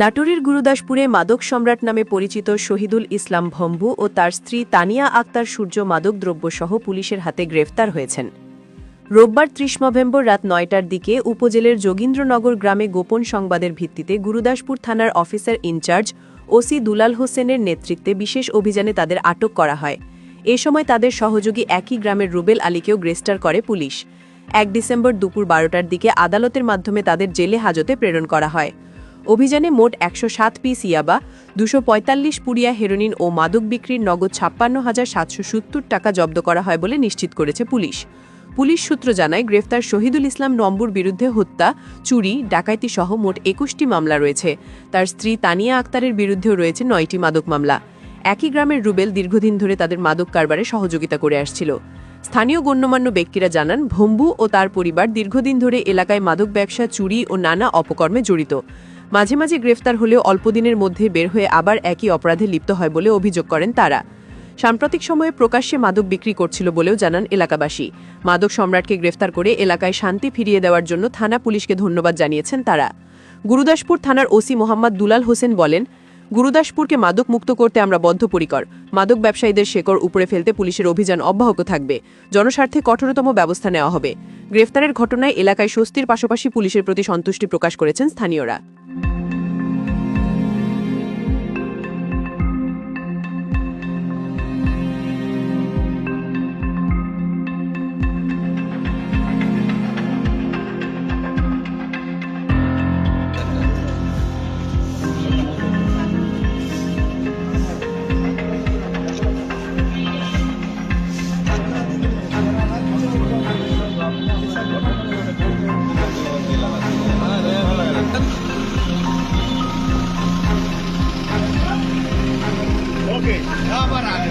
নাটোরের গুরুদাসপুরে মাদক সম্রাট নামে পরিচিত শহীদুল ইসলাম ভম্বু ও তার স্ত্রী তানিয়া আক্তার সূর্য মাদকদ্রব্যসহ পুলিশের হাতে গ্রেফতার হয়েছেন। রোববার ত্রিশ নভেম্বর রাত নয়টার দিকে উপজেলের যোগীন্দ্রনগর গ্রামে গোপন সংবাদের ভিত্তিতে গুরুদাসপুর থানার অফিসার ইনচার্জ ওসি দুলাল হোসেনের নেতৃত্বে বিশেষ অভিযানে তাদের আটক করা হয়। এ সময় তাদের সহযোগী একই গ্রামের রুবেল আলীকেও গ্রেফতার করে পুলিশ। এক ডিসেম্বর দুপুর বারোটার দিকে আদালতের মাধ্যমে তাদের জেলে হাজতে প্রেরণ করা হয়। অভিযানে মোট একশো সাত পিস ইয়াবা, দুশো পঁয়তাল্লিশ পুরিয়া হেরোনিন ও মাদক বিক্রির নগদ ছাপ্পান্ন হাজার সাতশো সত্তর টাকা জব্দ করা হয় বলে নিশ্চিত করেছে পুলিশ। পুলিশ সূত্র জানায়, গ্রেফতার শহীদুল ইসলাম নম্বুর বিরুদ্ধে হত্যা, চুরি, ডাকাইতি সহ মোট একুশটি মামলা রয়েছে। তার স্ত্রী তানিয়া আক্তারের বিরুদ্ধেও রয়েছে নয়টি মাদক মামলা। একই গ্রামের রুবেল দীর্ঘদিন ধরে তাদের মাদক কারবারে সহযোগিতা করে আসছিল। স্থানীয় গণ্যমান্য ব্যক্তিরা জানান, ভম্বু ও তার পরিবার দীর্ঘদিন ধরে এলাকায় মাদক ব্যবসা, চুরি ও নানা অপকর্মে জড়িত। মাঝে মাঝে গ্রেফতার হলেও অল্পদিনের মধ্যে বের হয়ে আবার একই অপরাধে লিপ্ত হয় বলে অভিযোগ করেন তারা। সাম্প্রতিক সময়ে প্রকাশ্যে মাদক বিক্রি করছিল বলেও জানান এলাকাবাসী। মাদক সম্রাটকে গ্রেফতার করে এলাকায় শান্তি ফিরিয়ে দেওয়ার জন্য থানা পুলিশকে ধন্যবাদ জানিয়েছেন তারা। গুরুদাসপুর থানার ওসি মোহাম্মদ দুলাল হোসেন বলেন, গুরুদাসপুরকে মাদক মুক্ত করতে আমরা বদ্ধপরিকর। মাদক ব্যবসায়ীদের শেকড় উপরে ফেলতে পুলিশের অভিযান অব্যাহত থাকবে। জনস্বার্থে কঠোরতম ব্যবস্থা নেওয়া হবে। গ্রেফতারের ঘটনায় এলাকায় স্বস্তির পাশাপাশি পুলিশের প্রতি সন্তুষ্টি প্রকাশ করেছেন স্থানীয়রা। Ne yapar abi?